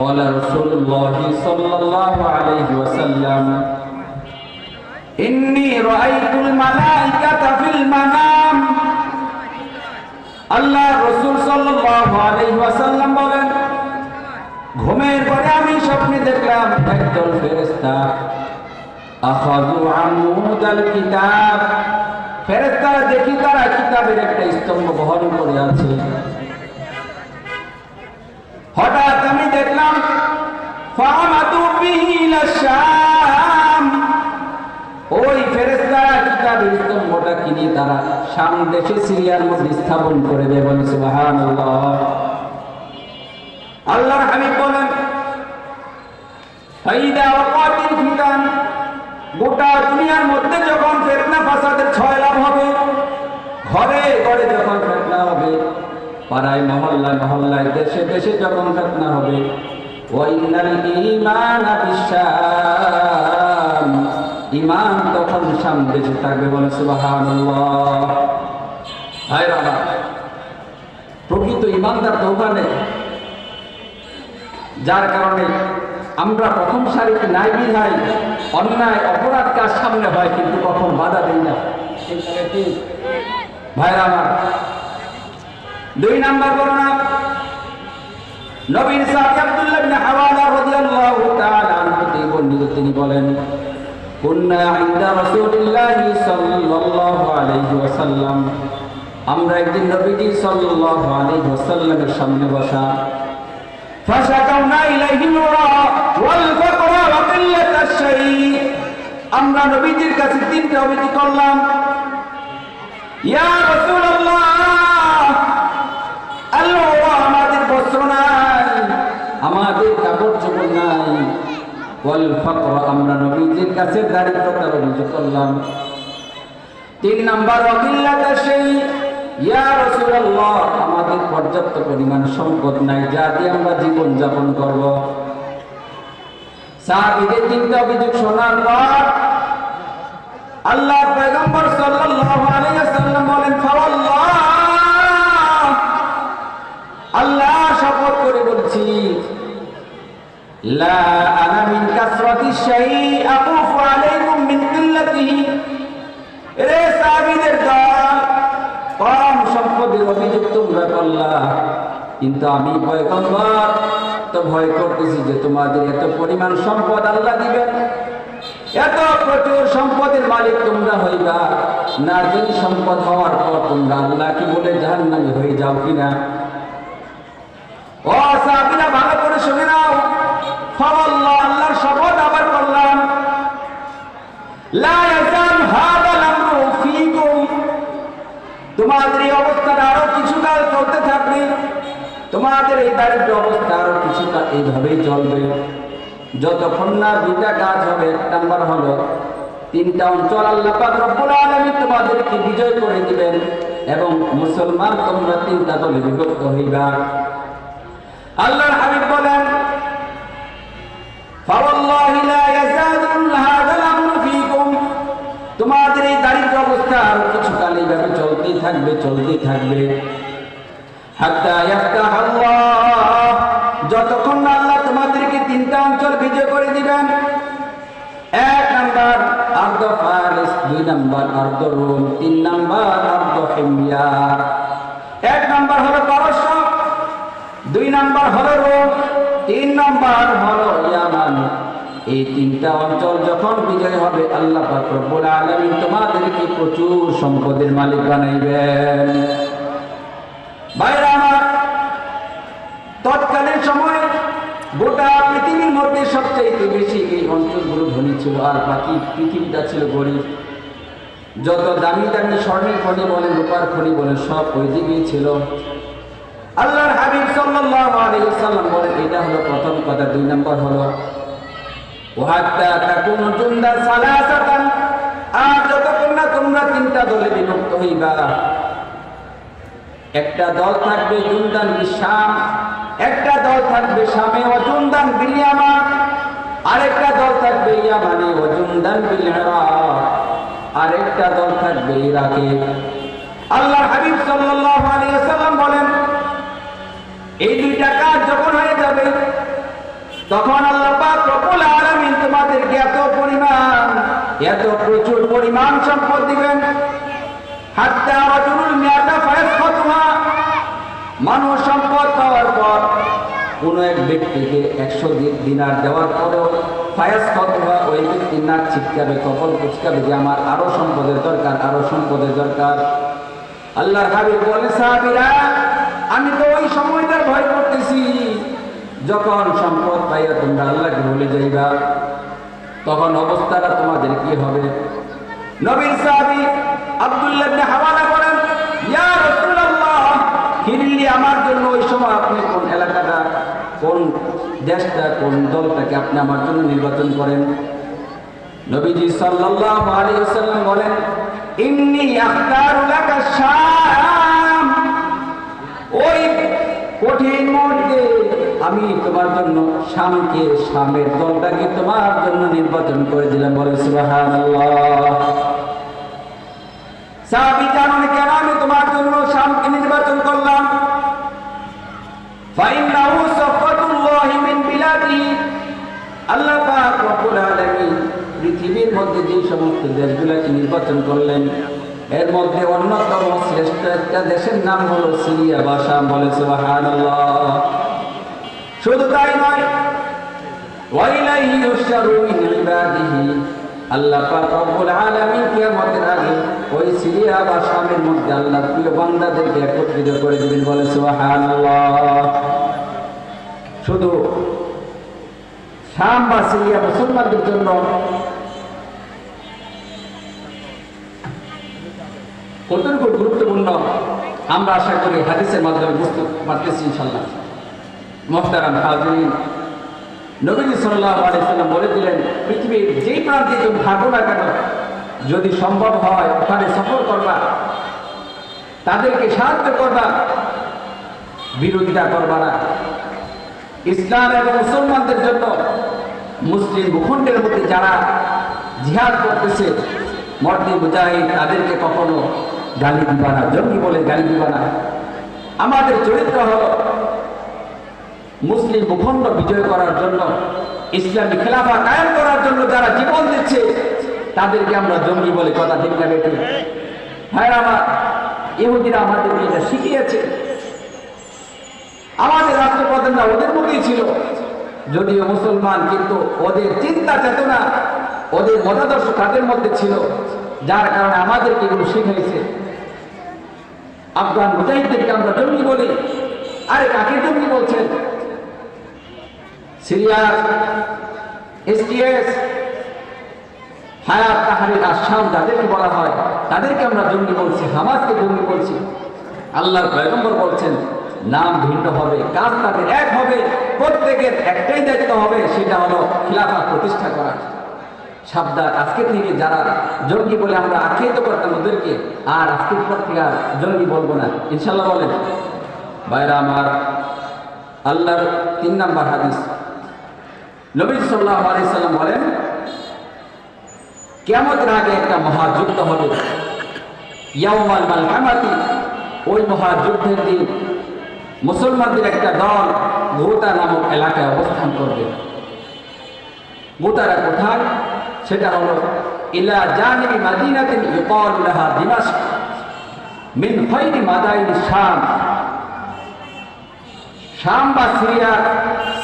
قال رسول الله صلى الله عليه وسلم إني رأيت الملائكة في المنام আল্লাহ রসুল সাল্লাল্লাহু আলাইহি ওয়াসাল্লাম বলেন ঘুমের পরে আমি স্বপ্নে দেখলাম একদল ফেরেশতা আখাযু আমুদাল কিতাব ফেরেশতারা দেখি তারা কিতাবের একটা স্তম্ভ বহন করে আছে হঠাৎ আমি দেখলাম ওই স্তম্ভটা কিনে তারা শাম দেশে, সিরিয়ার মধ্যে স্থাপন করে দেবে বলে সুবহানাল্লাহ। আল্লাহর বলেন গোটা দুনিয়ার মধ্যে যখন ফেতনা ফাসাদের ছয় লাভ হবে ঘরে ঘরে যখন ফেতনা হবে পাড়ায়, মহল্লায় মহল্লায়, দেশে দেশে যখন ফেতনা হবে ঈমান তখন শাম দেশে থাকবে বলে বাবা প্রকৃত ইমানদার ওখানে। যার কারণে আমরা প্রথম সারিতে নাই বিধাই অন্যায়, অপরাধ কাজ সামনে হয় কিন্তু কখন বাধা দেই না। ভাইরা আমার দুই নাম্বার বর্ণনা নবীন সাহাবী আব্দুল্লাহ ইবনে হাওয়ালা রাদিয়াল্লাহু তাআলা আনহু থেকে বর্ণিত তিনি বলেন, কুননা ইনদা রাসূলুল্লাহি সাল্লাল্লাহু আলাইহি ওয়াসাল্লাম। আমরা একদিন নবীজি সাল্লাল্লাহু আলাইহি ওয়াসাল্লামের সামনে বসা ফাশাকামনা ইলাইহি ওয়াল ফাকরা ওয়া কিল্লাত আশ-শাই আমরা নবীজির কাছে তিনটা অভিযোগ করলাম, ইয়া রাসূল আমরা নবীজির কাছে দারিদ্রতার অভিযোগ করলাম তিন নাম্বার অকিল্লাতা সেই আমাদের পর্যাপ্ত পরিমাণ সম্পদ নাই, যা দিয়ে আমরা জীবন যাপন করব। সাহাবীদের অভিযোগ শোনার পর করলা কিন্তু আমি পয়গম্বর, তো ভয় করতেছি যে তোমাদের এত পরিমাণ সম্পদ আল্লাহ দিবেন। এত প্রচুর সম্পদের মালিক তোমরা হইবা। না যদি সম্পদ হওয়ার পর তোমরা আল্লাহ কি বলে জাহান্নামী হয়ে যাও কিনা? ও সাহাবীরা, ভালো করে শুনে নাও। ফাওয়াল্লাহ আল্লাহর শপথ আবার করলাম লা ইয়াজাল হাদাল আমরু ফীকুম তোমাদের এই অবস্থাটা আরও কিছুকাল চলতে থাকবে তোমাদের এই দারিদ্র অবস্থা আরও কিছুটা এইভাবেই চলবে। যতক্ষণ না দুইটা কাজ হবে এক নাম্বার হলো, তিনটা অঞ্চল আল্লাহ তোমাদেরকে বিজয় করে দিবেন এবং মুসলমান তোমরা তিনটা দলে বিভক্ত হইবা। আল্লাহর হাবিব বলেন তোমাদের এই দারিদ্র অবস্থা আরও কিছুকাল এইভাবে চলতেই থাকবে চলতেই থাকবে। আল্লাহ যতক্ষণ না আল্লাহ তোমাদেরকে তিনটা অঞ্চল বিজয় করে দিবেন, এক নাম্বার আর্দ ফারিস, দুই নাম্বার আর্দ রোম, তিন নাম্বার আর্দ হিমিয়ার এক নাম্বার হলো পারস্য, দুই নাম্বার হলো রোম, তিন নাম্বার হলো ইয়ামান। এই তিনটা অঞ্চল যখন বিজয় হবে, আল্লাহ পাক রব্বুল আলামিন তোমাদেরকে প্রচুর সম্পদের মালিক বানাইবেন। ভাইরা আমার, তৎকালীন সময় গোটা পৃথিবীর মধ্যে সবচেয়ে বেশি এই অঞ্চলগুলো ধনী ছিল, আর বাকি পৃথিবীটা ছিল গরিব। যত দামি দামি স্বর্ণের খনি বলেন, রূপার খনি বলেন, সব ওই দিকেই ছিল। আল্লাহর হাবিব সাল্লাল্লাহু আলাইহি ওয়াসাল্লাম বলেন, এটা হলো প্রথম কথা, দুই নম্বর হলো ওয়াহাত্তা আর যতক্ষণ না তোমরা তিনটা দলে বিভক্ত হইবা একটা দল থাকবে জুন্দান শাম একটা দল থাকবে শামে অজুন্দান বিল ইয়ামান, আরেকটা দল থাকবে ইয়ামানে অজুন্দান বিল ইরাক, আরেকটা দল থাকবে ইরাকে। আল্লাহর হাবিব সাল্লাল্লাহু আলাইহি ওয়াসাল্লাম বলেন, এই দুইটা কাজ যখন হয়ে যাবে, তখন আল্লাহ পাক রব্বুল আলামিন তোমাদেরকে এত পরিমাণ, এত প্রচুর পরিমাণ সম্পদ দিবেন। হাত্তা ফায়াসফাতুহা মানুষ সম্পদ পাওয়ার পর কোন এক ব্যক্তিকে একশো দিনার দেওয়ার পরেও ফায়াস ফতোয়া ওই ব্যক্তির নাক ছিটকাবে, কপাল কুচকাবে যে আমার আরও সম্পদের দরকার, আরও সম্পদের দরকার। আল্লাহর হাবিব বলে, সাহাবিরা, আমি তো ওই সময়টার ভয় করতেছি। যখন সম্পদ পাইয়া তোমরা আল্লাহকে ভুলে যাইবা, তখন অবস্থাটা তোমাদের কি হবে? নবীর সাহাবী আব্দুল্লাহ হাওয়ালা আমার জন্য ওই সময় আপনি কোন এলাকাটা, কোন দেশটা, কোন দলটাকে আপনি আমার জন্য নির্বাচন করেন? নবীজি ওয়াসাল্লাম বলেন, ইন্নী ওই কঠিন মুহূর্তে আমি তোমার জন্য শামকে, শামের দলটাকে তোমার জন্য নির্বাচন করে দিলাম। বলে সুবহানাল্লাহ। জানেন কেন আমি তোমার জন্য শামকে নির্বাচন করলাম। ফাইন্নাহু সাফাতুল্লাহি মিন বিলাদি। আল্লাহ পাক রব্বুল আলামিন পৃথিবীর মধ্যে যে সমস্ত দেশগুলোকে নির্বাচন করলেন, এর মধ্যে অন্যতম শ্রেষ্ঠ একটা দেশের নাম হলো সিরিয়া বা শাম বলে সুবহানাল্লাহ। শুধু তাই নয় আল্লাহ পাক রব্বুল আলামিন কিয়ামতের আগে ওই সিরিয়া বা শামের মধ্যে আল্লাহ প্রিয় বান্দাদেরকে একত্রিত করে দিবেন, বলে সুবহানাল্লাহ। শুধু শাম বা সিরিয়া মুসলমানদের জন্য কতটুকু গুরুত্বপূর্ণ, আমরা আশা করি হাদিসের মাধ্যমে বুঝতে পারতেছি ইনশাল্লাহ মোহতারাম হাজরিন নবীজি সাল্লাহ আলাইসাল্লাম বলে দিলেন, পৃথিবীর যেই প্রান্তে তুমি থাকো না কেন, যদি সম্ভব হয় ওখানে সফর করবা, তাদেরকে সাহায্য করবা, বিরোধিতা করবা না। ইসলাম এবং মুসলমানদের জন্য মুসলিম ভূখণ্ডের মধ্যে যারা জিহাদ করতেছে, মর্দি মুজাহিদ, তাদেরকে কখনো গালি দিবা না, জঙ্গি বলে গালি দিবা না। আমাদের চরিত্র হলো মুসলিম ভূখণ্ড বিজয় করার জন্য, ইসলামী খেলাফা কায়েম করার জন্য যারা জীবন দিচ্ছে, তাদেরকে আমরা জঙ্গি বলে কথা ঠিক না বেটি হ্যাঁ ইহুদিরা আমাদেরকে এটা শিখিয়েছে। আমাদের রাষ্ট্রপ্রধানরা ওদের মতোই ছিল। যদিও মুসলমান, কিন্তু ওদের চিন্তা চেতনা, ওদের মতাদর্শ তাদের মধ্যে ছিল। যার কারণে আমাদেরকে এগুলো শিখাইছে। আফগান মুজাহিদদেরকে আমরা জঙ্গি বলি। আরে কাকে জঙ্গি বলছেন? সিরিয়ার এসটিএস হায়াত তাহারির আসাম যাদেরকে বলা হয়, তাদেরকে আমরা জঙ্গি বলছি হামাজকে জঙ্গি বলছি। আল্লাহর পয়গম্বর বলছেন, নাম ভিন্ন হবে, কাজ তাদের এক হবে, প্রত্যেকের একটাই দায়িত্ব হবে, সেটা হলো খিলাফা প্রতিষ্ঠা করা। সাবধান, আজকে থেকে যারা জঙ্গি বলে আমরা আখ্যায়িত করতাম ওদেরকে, আর আজকের পর থেকে আর জঙ্গি বলব না। ইনশাল্লাহ বলেন বাইরা আমার আল্লাহর তিন নাম্বার হাদিস নবী সাল্লাহ আলাইসাল্লাম বলেন কেমতের আগে একটা মহাযুদ্ধ হবে। ইয়াউমাল মালহামাতি, ওই মহাযুদ্ধের দিন মুসলমানদের একটা দল গোতা নামক এলাকায় অবস্থান করবে। গোতারা কোথায়? সেটা হলো, ইলা জানিবি মাদিনাতিন ইউকাল লাহা দিমাশক, মিন খায়রি মাদাইন শাম। শাম বা সিরিয়ার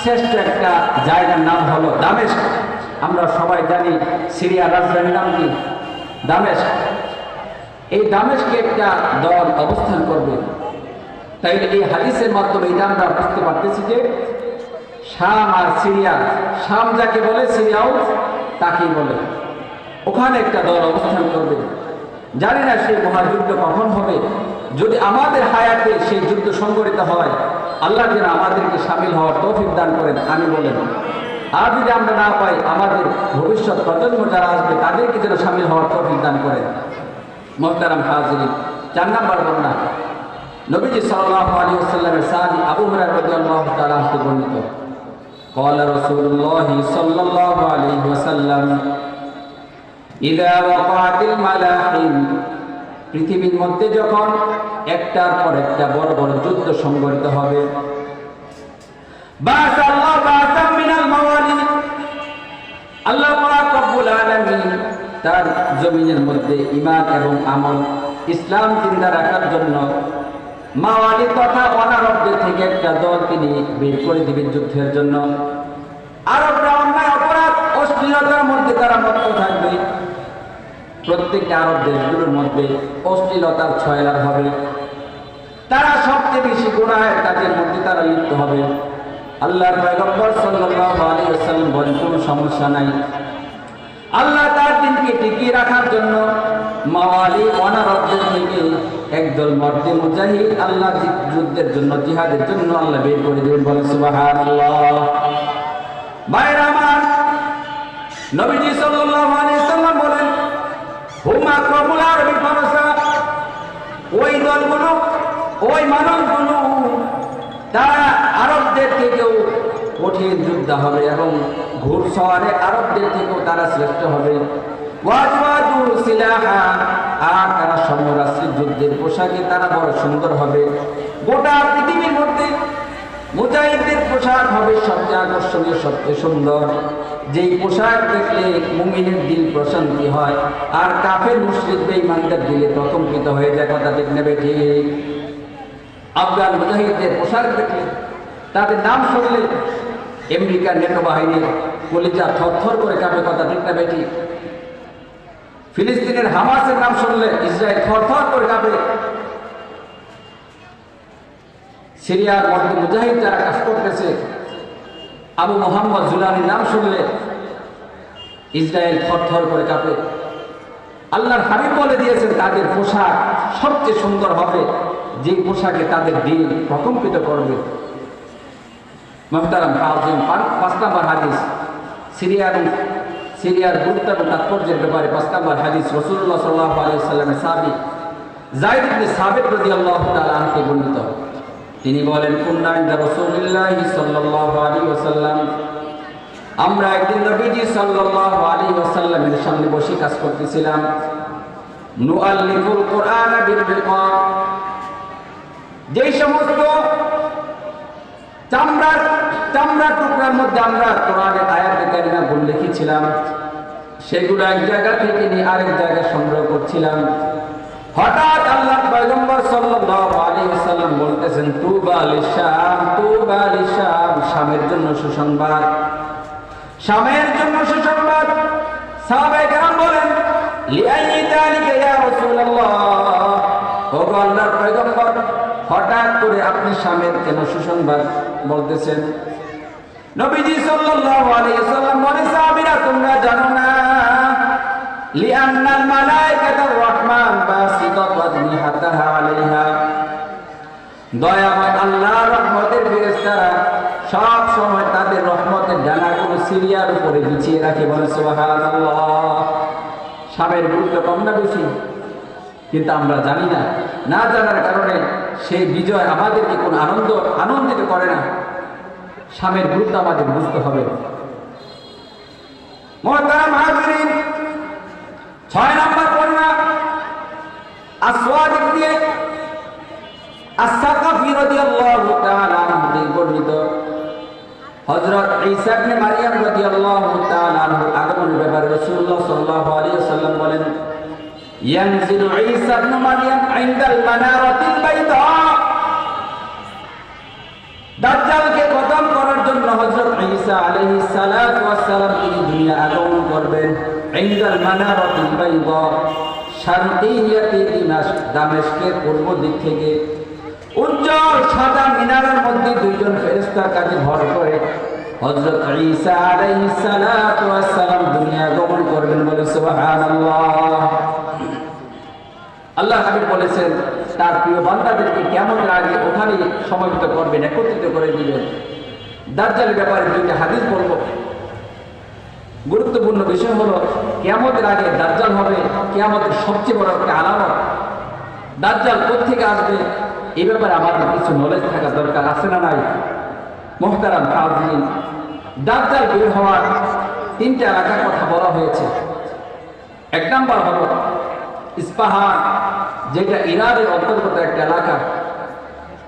শ্রেষ্ঠ একটা জায়গার নাম হলো দামেস্ক। আমরা সবাই জানি সিরিয়ার রাজধানীর নাম কি? দামেস্ক। এই দামেশকে একটা দল অবস্থান করবে। তাই এই হাদিসের মাধ্যমে এটা আমরা বুঝতে পারতেছি যে শাম আর সিরিয়া, শাম যাকে বলে, সিরিয়াও তাকেই বলে। ওখানে একটা দল অবস্থান করবে। জানি না সেই মহাযুদ্ধ কখন হবে। যদি আমাদের হায়াতে সেই যুদ্ধ সংগঠিত হয় আল্লাহ যেন আমাদেরকে সামিল হওয়ার তৌফিক দান করেন আমি বলেন আর যদি আমরা না পাই আমাদের ভবিষ্যৎ প্রজন্ম যারা আসবে তাদেরকে যেন সামিল হওয়ার তৌফিক দান করেন মোহতারাম হাজিরিন চার নাম্বার বর্ণনা নবীজি সাল্লাল্লাহু আলাইহি ওয়াসাল্লামের সাহাবী আবু হুরায়রা রাদিয়াল্লাহু তাআলা হতে বর্ণিত قال رسول الله صلى الله عليه وسلم إذا وقعت الملاحم পৃথিবীর মধ্যে যখন একটার পর একটা বড় বড় যুদ্ধ সংগঠিত হবে। আল্লাহ তার জমিনের মধ্যে ইমান এবং আমল ইসলাম চিন্তা রাখার জন্য মাওয়ালি তথা অনারবদের থেকে একটা দল তিনি বের করে দিবেন যুদ্ধের জন্য। আরবরা অন্যায়, অপরাধ, অশ্লীলতার মধ্যে তারা মত্ত থাকবে। প্রত্যেকটা আরব দেশগুলোর মধ্যে অশ্লীলতার ছয়লাভ হবে। তারা সবচেয়ে বেশি গুণাহের কাজের মধ্যে তারা লিপ্ত হবে। আল্লাহর পয়গম্বর সাল্লাল্লাহু বলেন, কোনো সমস্যা নাই। আল্লাহ তার দিনকে টিকিয়ে রাখার জন্য মাওয়ালি অনারবদের থেকে একদল মর্দে মুজাহিদ আল্লাহ যুদ্ধের জন্য, জিহাদের জন্য আল্লাহ বের করে দেবেন। বলে সুবহানাল্লাহ। ভাইরা আমার, নবীজি ওই ওই মানবগুলো তারা আরবদের থেকেও যোদ্ধা হবে এবং আরবদের থেকেও তারা শ্রেষ্ঠ হবে। আর তারা যুদ্ধের পোশাকে তারা বড় সুন্দর হবে। গোটা মধ্যে মুজাহিদদের পোশাক হবে সবচেয়ে আকর্ষণীয়, সবচেয়ে সুন্দর। যেই পোশাক দেখলে মুমিনের দিল প্রশান্তি হয়, আর কাফের মুসলিদ বেঈমানদের দিলে প্রকম্পিত হয়ে যায় কথা ঠিক নেবে ঠিক আফগান মুজাহিদদের পোশাক দেখলে তাদের নাম শুনলে আমেরিকার নেটো বাহিনীর কলিজা থরথর করে কাঁপে কথা ঠিক নেবে ঠিক ফিলিস্তিনের হামাসের নাম শুনলে ইসরায়েল থরথর করে কাঁপে সিরিয়ার মধ্যে মুজাহিদ যারা কাজ করতেছে, আবু মোহাম্মদ জুলানির নাম শুনলে ইসরায়েল থরথর করে কাঁপে। আল্লাহর হাবিব বলে দিয়েছেন, তাদের পোশাক সবচেয়ে সুন্দর হবে, যে পোশাকে তাদের দিল প্রকম্পিত করবে। মহতারাম কাজিম, পাঁচ নাম্বার হাদিস। সিরিয়ার সিরিয়ার গুরুত্ব এবং তাৎপর্যের ব্যাপারে পাঁচ নাম্বার হাদিস রসুল্লাহ সাল্লাহ আলিয়া সাল্লামের সাবি জাহিদ ইবনে সাবিত রাদিয়াল্লাহু তাআলা বর্ণিত। তিনি বলেন আমরা একদিন নবীজি সাল্লাল্লাহু আলাইহি ওয়াসাল্লামের সামনে বসে কাজ করতেছিলাম। নুআল্লিফুল কোরআন বিল বিলকাম যেই সমস্ত চামড়ার চামড়ার টুকরার মধ্যে আমরা কোরআনের আয়াত কারিমা গুণ লিখেছিলাম। সেগুলো এক জায়গা থেকে নিয়ে আরেক জায়গায় সংগ্রহ করছিলাম। হঠাৎ আল্লাহ পয়গম্বর সাল্লাল্লাহু আলাইহি ওয়াসাল্লাম বলতেছেন, তুবা লিশাম তুবা লিশাম শামের জন্য সুসংবাদ। শামের জন্য সুসংবাদ। সাহাবায়ে কেরাম বলেন, লিআইয়ি তালিকা ইয়া রাসূলুল্লাহ? ও আল্লাহর পয়গম্বর, হঠাৎ করে আপনি শামের কেন সুসংবাদ বলতেছেন? নবীজি সাল্লাল্লাহু আলাইহি ওয়াসাল্লাম বলে, সাহাবীরা, তোমরা জানো না, লিআন্নাল মালায়েকাতুর রহমান বাসিতাত আজনিহাতাহা আলাইহা। দয়াময় আল্লাহ রহমতের ফেরেশতারা সব সময় তাদের রহমতের ডানাগুলো সিরিয়ার উপরে বিছিয়ে রাখে বলে সাবের গুরুত্ব কম না বেশি? কিন্তু আমরা জানি না। না জানার কারণে সেই বিজয় আমাদেরকে কোনো আনন্দ, আনন্দিত করে না। স্বামীর গুরুত্ব আমাদের বুঝতে হবে। ছয় নম্বর আসওয়াদ দিয়ে আস-সাকাফি রাদিয়াল্লাহু তাআলা আনহু বর্ণিত। হযরত ঈসা ইবনে মারইয়াম রাদিয়াল্লাহু তাআলা আনহু আগমনের ব্যাপারে রাসূলুল্লাহ সাল্লাল্লাহু আলাইহি ওয়াসাল্লাম বলেন, ইয়ানজিলু ঈসা ইবনে মারইয়াম ইনদাল মানারাতিল বাইদা। দাজ্জালকে খতম করার জন্য হযরত ঈসা আলাইহিস সালাতু ওয়াস তিনি দুনিয়া আগমন করবেন, ইনদাল মানারাতিল বাইদা শারকিয়াতি দিমাশক দামেশকের পূর্ব দিক থেকে। উজ্জ্বল সাদা মিনারের মধ্যে দুইজন ফেরেশতার কাছে ভর করে হযরত ঈসা আলাইহিস সালাতু দুনিয়া আগমন করবেন বলে সুবহানাল্লাহ। আল্লাহ হাবিব বলেছেন, তার প্রিয় বান্দাদেরকে কেমন আগে ওখানে সমবেত করবেন, একত্রিত করে দিবেন। দাজ্জালের ব্যাপারে দুইটা হাদিস বলব। গুরুত্বপূর্ণ বিষয় হলো, কেয়ামতের আগে দার্জাল হবে কেয়ামতের সবচেয়ে বড় একটা আলামত। দার্জাল কোথেকে আসবে? এই ব্যাপারে আমাদের কিছু নলেজ থাকা দরকার আছে না নাই? মোহতারাম কাউদ্দিন দাজ্জাল বের হওয়ার তিনটা এলাকার কথা বলা হয়েছে। এক নাম্বার হলো ইস্পাহান, যেটা ইরানের অন্তর্গত একটা এলাকা।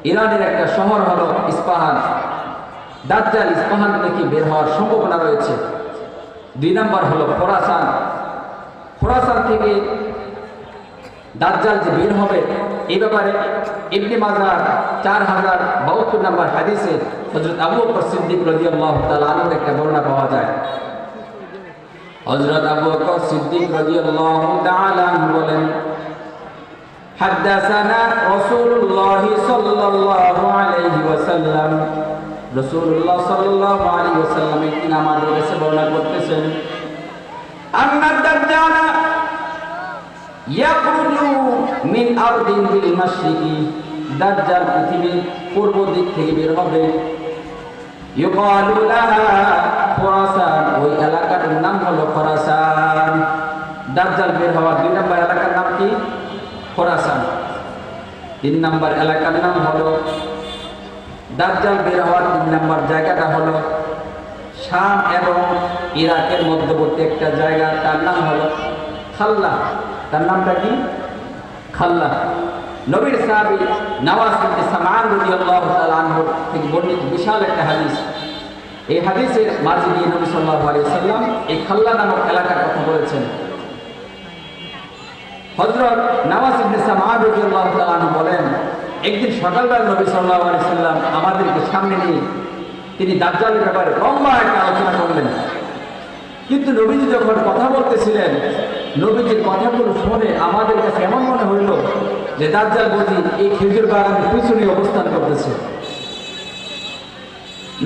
ইরানের একটা শহর হলো ইস্পাহান। দাজ্জাল ইস্পাহান থেকে বের হওয়ার সম্ভাবনা রয়েছে। দুই নাম্বার হলো খোরাসান। খোরাসান থেকে দাজ্জাল যে বের হবে এই ব্যাপারে ইবনে মাজার চার হাজার বাহাত্তর নম্বর হাদিসে হজরত আবু বকর সিদ্দিক রাদিয়াল্লাহু তাআলা আনহুর একটা বর্ণনা পাওয়া যায় হযরত আবু বকর সিদ্দিক রাদিয়াল্লাহু তাআলা আনহু বলেন حدثنا رسول الله صلى الله عليه وسلم রাসূলুল্লাহ সাল্লাল্লাহু আলাইহি ওয়াসাল্লাম একদিন আমাদের কাছে বর্ণনা করতেছেন আন্না দাজ্জালা ইয়াখরুজু মিন আরদিন বিল মাশরিকি, দাজ্জাল পৃথিবীর পূর্ব দিক থেকে বের হবে। ইউকালু লাহা খোরাসান, ওই এলাকাটার নাম হলো খোরাসান। দাজ্জাল বের হওয়ার দুই নম্বর এলাকার নাম কি? খোরাসান। তিন নম্বর এলাকার নাম হলো, দাজ্জাল বের হওয়ার তিন নম্বর জায়গাটা হলো শাম এবং ইরাকের মধ্যবর্তী একটা জায়গা, তার নাম হলো খাল্লা। তার নামটা কি? খাল্লা। নবীর সাহাবী নওয়াজ সামান রাদিয়াল্লাহু তাআলা আনহু থেকে বর্ণিত বিশাল একটা হাদিস। এই হাদিসের মাঝে দিয়ে নবী সাল্লাল্লাহু আলাইহি সাল্লাম এই খাল্লা নামক এলাকার কথা বলেছেন। হযরত নওয়াজ বলেন, একদিন সকালবেলা নবী সাল্লাল্লাহু আলাইহি সাল্লাম আমাদেরকে সামনে নিয়ে তিনি দাজ্জালের ব্যাপারে লম্বা একটা আলোচনা করলেন। কিন্তু নবীজি যখন কথা বলতেছিলেন নবীজির কথাগুলো শুনে আমাদের কাছে এমন মনে হইল যে দাজ্জাল বুঝি এই খেজুর বাগানের পিছনে অবস্থান করতেছে।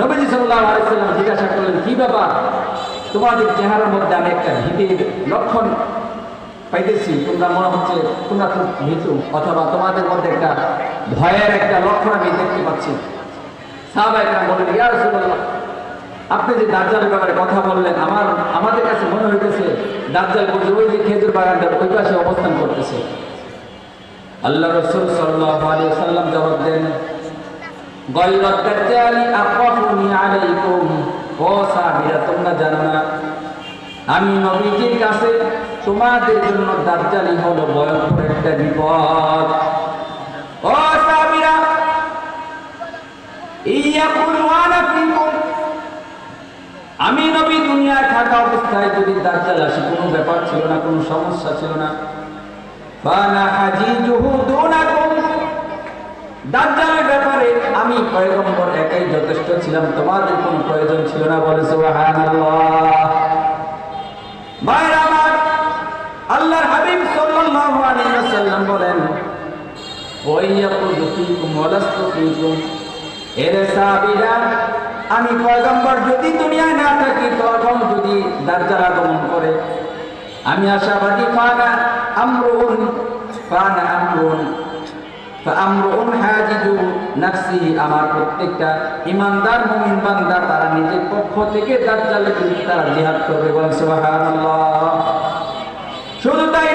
নবীজি সাল্লাল্লাহু আলাইহি সাল্লাম জিজ্ঞাসা করলেন, কি ব্যাপার? তোমাদের চেহারার মধ্যে আমি একটা ভীতির লক্ষণ পাইতেছি। তোমরা মনে হচ্ছে তোমরা খুব ভীতু, অথবা তোমাদের মধ্যে একটা ভয়ের একটা লক্ষণ আমি দেখতে পাচ্ছি। সাহাবাহিকরা বললেন, ইয়া রাসূলুল্লাহ আপনি যে দাজ্জালের ব্যাপারে কথা বললেন, আমার, আমাদের কাছে মনে হইতেছে দাজ্জাল বলছে, ওই যে খেজুর বাগানটা ওই পাশে অবস্থান করতেছে। আল্লাহ রসুল সাল্লাল্লাহু আলাইহি সাল্লাম জবাব দেন গয়রাত দাজ্জালি আকাফুনি আলাইকুম, ও সাহাবীরা, তোমরা জানো আমি নবীজির কাছে তোমাদের জন্য দাজ্জালি হলো ভয়ঙ্কর একটা বিপদ। ও সাহাবীরা, ইয়াকুল ফিকুম আমি নবী দুনিয়ায় থাকা অবস্থায় যদি দাজ্জাল আসে, কোনো ব্যাপার ছিল না, কোনো সমস্যা ছিল না। দাজ্জালের ব্যাপারে আমি পয়গম্বর একাই যথেষ্ট ছিলাম, তোমাদের কোনো প্রয়োজন ছিল না বলে আল্লাহর হাবিব সাল্লাল্লাহু আলাইহি ওয়াসাল্লাম বলেন ওয়াইয়াকুযু ফীকুম ওয়ালাস্তু ফীকুম, এর সাহাবীরা আমি পয়গম্বর যদি দুনিয়ায় না থাকি, তখন যদি দাজ্জাল আগমন করে। আমি আশাবাদী, ফানা আমরুন ফানা আমরুন আমরুন হাজিজু আমার প্রত্যেকটা ইমানদার, মুমিন বান্দা, তারা নিজের পক্ষ থেকে বিরুদ্ধে তারা জিহাদ করবে বলেন শুধু তাই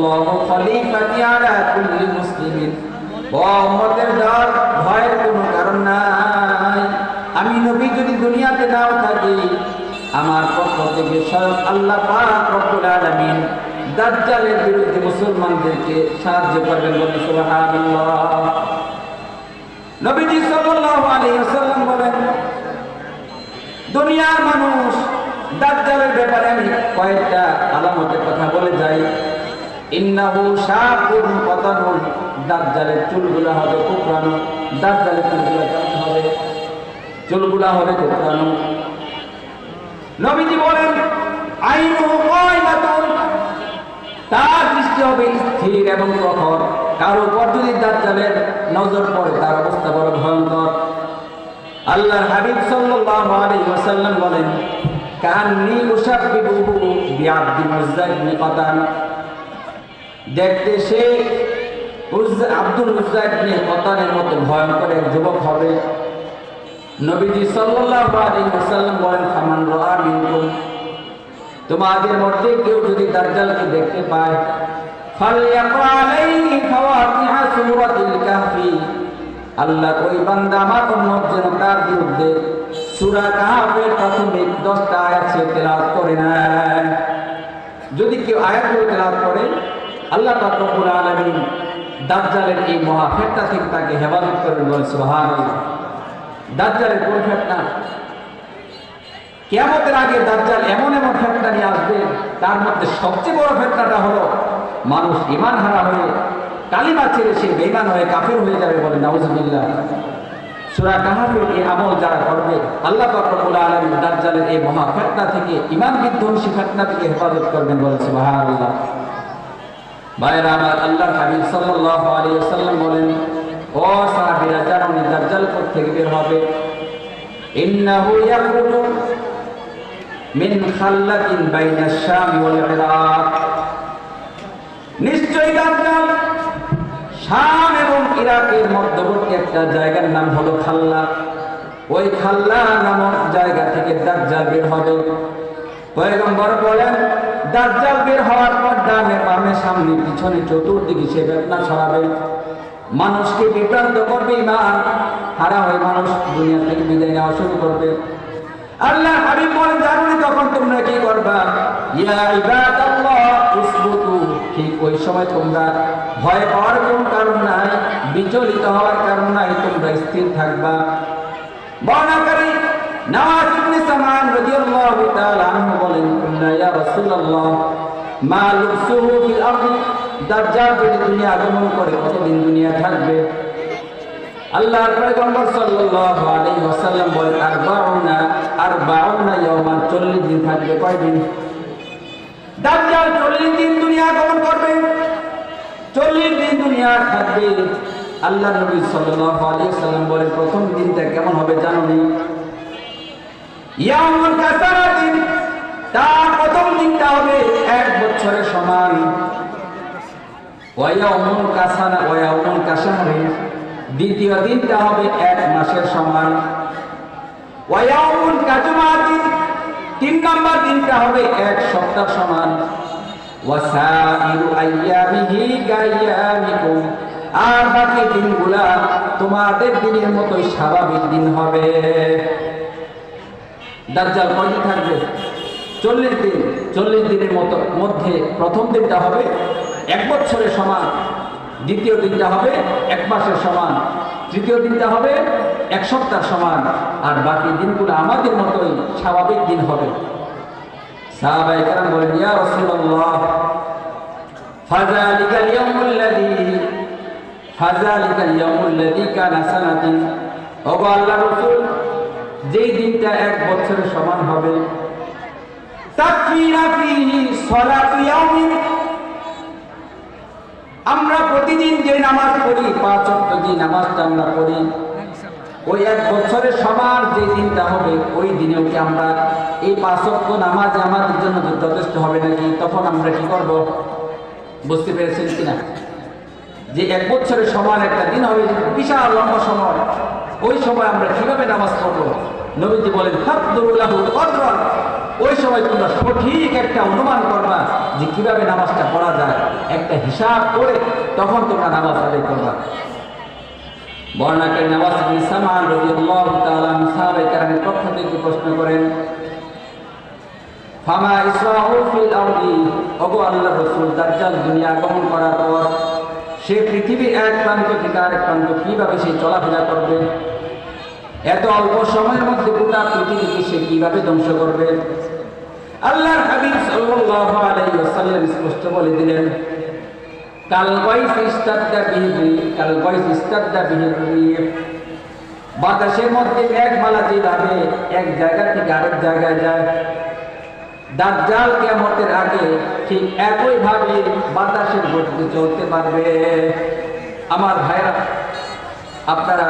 আল্লাহু খলিফাতি আলা কুল্লি মুসলিমিন। উম্মতের ডর ভয়ের কোনো কারণ নাই। আমি নবী যদি দুনিয়াতে নাও থাকি, আমার পক্ষ থেকে স্বয়ং আল্লাহ পাক রব্বুল আলামিন দাজ্জালের বিরুদ্ধে মুসলমানদেরকে সাহায্য করবেন বলে সুবহানাল্লাহ। নবীজি সাল্লাল্লাহু আলাইহি ওয়াসাল্লাম বলেন, দুনিয়ার মানুষ দাজ্জালের ব্যাপারে আমি কয়েকটা আলামতের কথা বলে যাই। ইন্নাহু শাকুন কতানুন দাজ্জালের চুলগুলা হবে কুকরানো দাজ্জালের চুলগুলা কেমন হবে? চুলগুলা হবে কুকরানো নবীজি বলেন তার দৃষ্টি হবে স্থির এবং প্রখর কার উপর যদি দাজ্জালের নজর পড়ে, তার অবস্থা বড় ভয়ঙ্কর। আল্লাহর হাবিব সাল্লাল্লাহু আলাইহি ওয়াসাল্লাম বলেন, কান্নি উসাব্বিবুহু বিআবদি কাতান। দেখতে সে আব্দুল উজ্জা ইবনে কাতানের মতো ভয়ঙ্কর এক যুবক হবে। নবীজি মিনকুম। তোমাদের মধ্যে কেউ যদি দাজ্জালকে দেখতে পায় আল্লাহ ওই বান্দা আমার যেন তার বিরুদ্ধে সূরা কাহফের প্রাথমিক 10টা আয়াত সে তেলাওয়াত করে নেয় যদি কেউ আয়াতগুলো তেলাওয়াত করে আল্লাহ আলামিন দাজ্জালের এই মহা ফেতনা থেকে তাকে হেফাজত করবেন বলে সুবহানাল্লাহ। দাজ্জালের কোন ফেতনা? কেয়ামতের আগে দাজ্জাল এমন এমন ফেতনা নিয়ে আসবে, তার মধ্যে সবচেয়ে বড় ফেতনাটা হলো, মানুষ ইমান হারা হয়ে কালিমা ছেড়ে সে বেইমান হয়ে কাফের হয়ে যাবে বলে, নাউজুবিল্লাহ। সূরা কাহাফের এই আমল যারা করবে, আল্লাহ রব্বুল আলামিন দাজ্জালের এই মহা ফেতনা থেকে ইমান বিধ্বংসী ফেতনা থেকে হেফাজত করবেন বলে সুবহানাল্লাহ। নিশ্চয়ই মধ্যবর্তী একটা জায়গার নাম হলো খাল্লা। ওই খাল্লা নামক জায়গা থেকে দাজ্জাল বের হবে। পয়গম্বর বলেন দাজ্জাল বের হওয়ার পর ডানে বামে সামনে পিছনে চতুর্দিকে সে বেদনা ছড়াবে মানুষকে বিভ্রান্ত করবে ইমান হারা হয়ে মানুষ দুনিয়া থেকে বিদায় নেওয়া শুরু করবে। আল্লাহ হাবিব বলেন জানুনি তখন তোমরা কি করবা? ইয়া ইবাদাল্লাহ, উসবুতু। ঠিক ওই সময় তোমরা ভয় পাওয়ার কোন কারণ নাই, বিচলিত হওয়ার কারণ নাই, তোমরা স্থির থাকবা। বর্ণাকারী সামান বলেন দুনিয়া আগমন করে, কতদিন দুনিয়া থাকবে? আল্লাহর পয়গম্বর সাল্লাল্লাহু আলাইহি ওয়াসাল্লাম বলেন, আরবাউনা আরবাউনা ইয়াওমান 40 দিন থাকবে, কয়দিন? দাজ্জাল 40 দিন দুনিয়া করবে। 40 দিন দুনিয়া থাকবে। আল্লাহ নবী সাল্লাল্লাহু আলাইহি প্রথম দিনটা কেমন হবে জানো নি? ইয়াউমুল কাসারাতিন, তার প্রথম দিনটা হবে এক বছরের সমান। ওয়ায়াউমুল কাসানা, ওয়ায়াউমুল কাসাহারিন দ্বিতীয় দিনটা হবে এক মাসের সমান। ওয়ায়াউমুল কাজুমাতিন তিন নম্বর দিনটা হবে এক সপ্তাহ সমান। ওয়াসাইরু আইয়ামিহি গায়ামিকুম আর বাকি দিনগুলা তোমাদের দিনের মতোই স্বাভাবিক দিন হবে। দাজ্জাল কয়দিন থাকবে? চল্লিশ দিন। চল্লিশ দিনের মতো মধ্যে প্রথম দিনটা হবে এক বছরের সমান। দ্বিতীয় দিনটা হবে এক মাসের সমান। তৃতীয় দিনটা হবে এক সপ্তাহ সমান। আর বাকি দিনগুলো আমাদের মতোই স্বাভাবিক দিন হবে। রাসূল যেই দিনটা এক বছরের সমান হবে আমরা প্রতিদিন যে নামাজ পড়ি, পাঁচ অক্ট যে নামাজটা আমরা পড়ি, ওই এক বছরের সমান যে দিনটা হবে, ওই দিনেও কি আমরা এই পাঁচ অক্ট নামাজ আমাদের জন্য যথেষ্ট হবে নাকি? তখন আমরা কি করব? বুঝতে পেরেছেন কিনা? যে এক বছরের সমান একটা দিন হবে, বিশাল লম্বা সময়। ওই সময় আমরা কীভাবে নামাজ পড়ব? নবীজি বলেন ওই সময় তোমরা সঠিক একটা অনুমান করবা যে কীভাবে নামাজটা পড়া যায়। একটা হিসাব করে তখন তোমরা নামাজ আদায় করবা। বর্ণাকে নামাজ সামান পক্ষ থেকে প্রশ্ন করেন, ফামা ইসরাহু ফিল আরদি? ওগো আল্লাহর রাসূল, দাজ্জাল দুনিয়া আগমন করার পর সে পৃথিবীর এক প্রান্ত থেকে আরেক প্রান্ত কীভাবে সে চলাফেরা করবে? এত অল্প সময়ের মধ্যে গোটা পৃথিবীকে সে কীভাবে ধ্বংস করবে? আল্লাহর হাবিব সাল্লাল্লাহু আলাইহি ওয়াসাল্লাম স্পষ্ট বলে দিলেন কাল ইস্তাদা বিহি কাল বিহি বাতাসের মধ্যে মেঘমালা যেভাবে এক জায়গা থেকে আরেক জায়গায় যায় দাজ্জাল কিয়ামতের আগে ঠিক একই ভাবে বাতাসের গতিতে চলতে পারবে। আমার ভাইরা আপনারা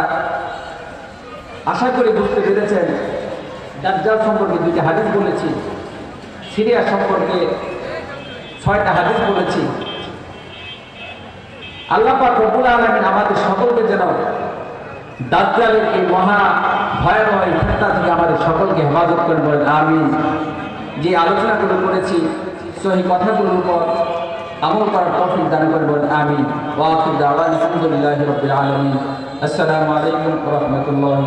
আশা করি বুঝতে পেরেছেন, দাজ্জাল সম্পর্কে দুইটা হাদিস বলেছি, সিরিয়া সম্পর্কে ছয়টা হাদিস বলেছি। আল্লাহ পাক রব্বুল আলামিন আমাদের সকলকে যেন দাজ্জালের এই মহা ভয়াবহ এই থেকে আমাদের সকলকে হেফাজত করে বলেন, আমিন। যে আলোচনাগুলো করেছি সেই কথাগুলোর উপর আমল করার তফিক দান করবেন। আমি আলহামদুলিল্লাহি আসসালামু আলাইকুম রহমতুল্লাহ